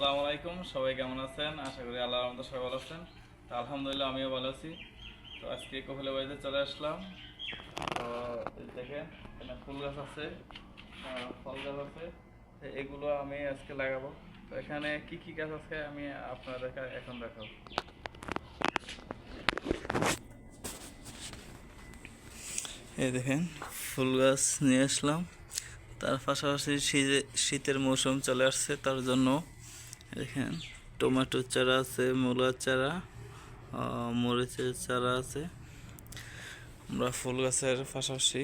আসসালামু আলাইকুম, সবাই কেমন আছেন? আশা করি আল্লাহর রহমতে সবাই ভালো আছেন। তো আলহামদুলিল্লাহ, আমিও ভালো আছি। তো আজকে কপিলের বাড়িতে চলে আসলাম। তো দেখেন, এখানে ফুল গাছ আছে ফল গাছ আছে। এগুলো আমি আজকে লাগাবো। তো এখানে কি কি গাছ আছে আমি আপনাদের এখন দেখাবো। এই দেখেন, ফুল গাছ নিয়ে আসলাম। তার পাশাপাশি শীতে- শীতের মৌসুম চলে আসছে, তার জন্য দেখেন টমেটোর চারা আছে মূলার চারা মরিচের চারা আছে। আমরা ফুল গাছের পাশাপাশি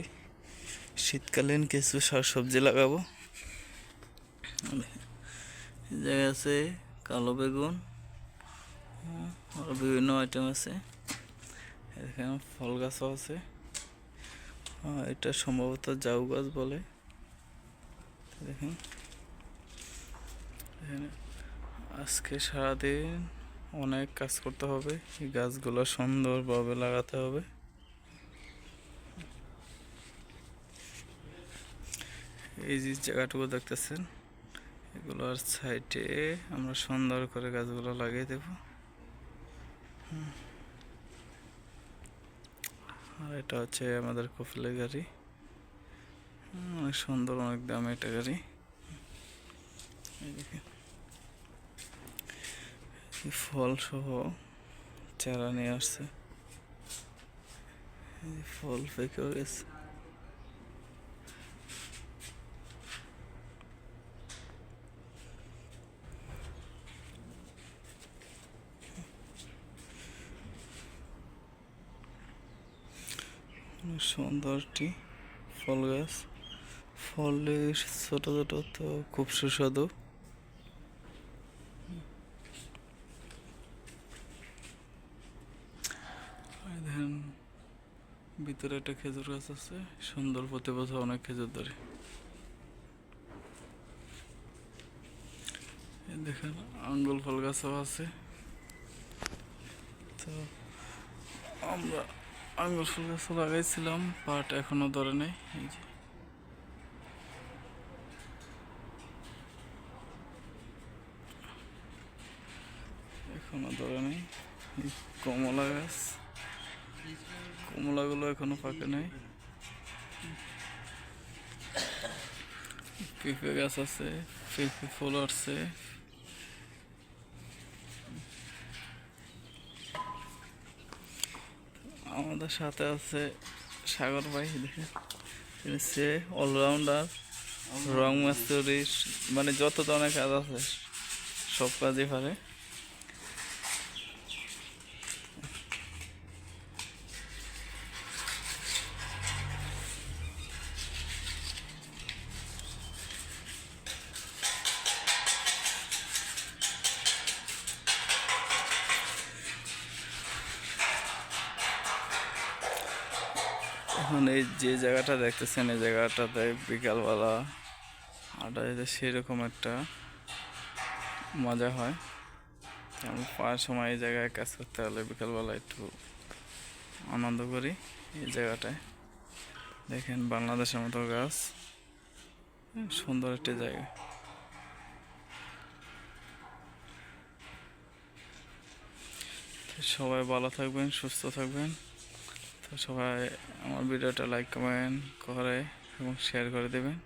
শীতকালীন কিছু শাকসবজি লাগাবো। এই জায়গায় আছে কালো বেগুন হুম, আরও বিভিন্ন আইটেম আছে। এখানে ফল গাছও আছে। এটা সম্ভবত জাউ গাছ বলে। দেখেন এখানে আজকে সারাদিন অনেক কাজ করতে হবে, এই গাছগুলো সুন্দরভাবে লাগাতে হবে। এই যে জায়গাটুকু দেখতেছেন, এগুলোর সাইডে আমরা সুন্দর করে গাছগুলো লাগিয়ে দেব। আর এটা হচ্ছে আমাদের কফিলের গাড়ি। অনেক সুন্দর, অনেক দামি একটা গাড়ি। দেখেন। ফল সহ চারা নিয়ে আসছে। ফল পেকেও গেছে। সুন্দরটি ফল গাছ। ফলে ছোট ছোট তো খুব সুস্বাদু এই দেখেন ভিতরে একটা খেজুর গাছ আছে, সুন্দর প্রতি বছর অনেক খেজুর ধরে। দেখেন, আঙ্গুল ফল গাছও আছে। তো আমরা আঙ্গুর ফুল গাছও লাগাইছিলাম পাট এখনও ধরে নেই, এই যে। এখনও ধরে নেই কমলা গাছ। কমলাগুলো এখনও পাকে নাই। পেঁপে গাছ আছে পেঁপে ফুল আসছে। আমাদের সাথে আছে সাগর ভাই দেখে তিনি সে অলরাউন্ডার রং মাস্তুরি মানে যত ধরনের কাজ আছে, সব কাজই পারে। এখন এই যে জায়গাটা দেখতেছেন, এই জায়গাটাতে বিকালবেলা আড্ডা দিতে সেরকম একটা মজা হয়। আমি পাওয়ার সময় এই জায়গায় কাজ করতে হলে বিকালবেলা একটু আনন্দ করি এই জায়গাটায়। দেখেন বাংলাদেশের মতো গাছ, সুন্দর একটি জায়গা। সবাই ভালো থাকবেন, সুস্থ থাকবেন। সবাই আমার ভিডিওটা লাইক কমেন্ট করে এবং শেয়ার করে দেবেন।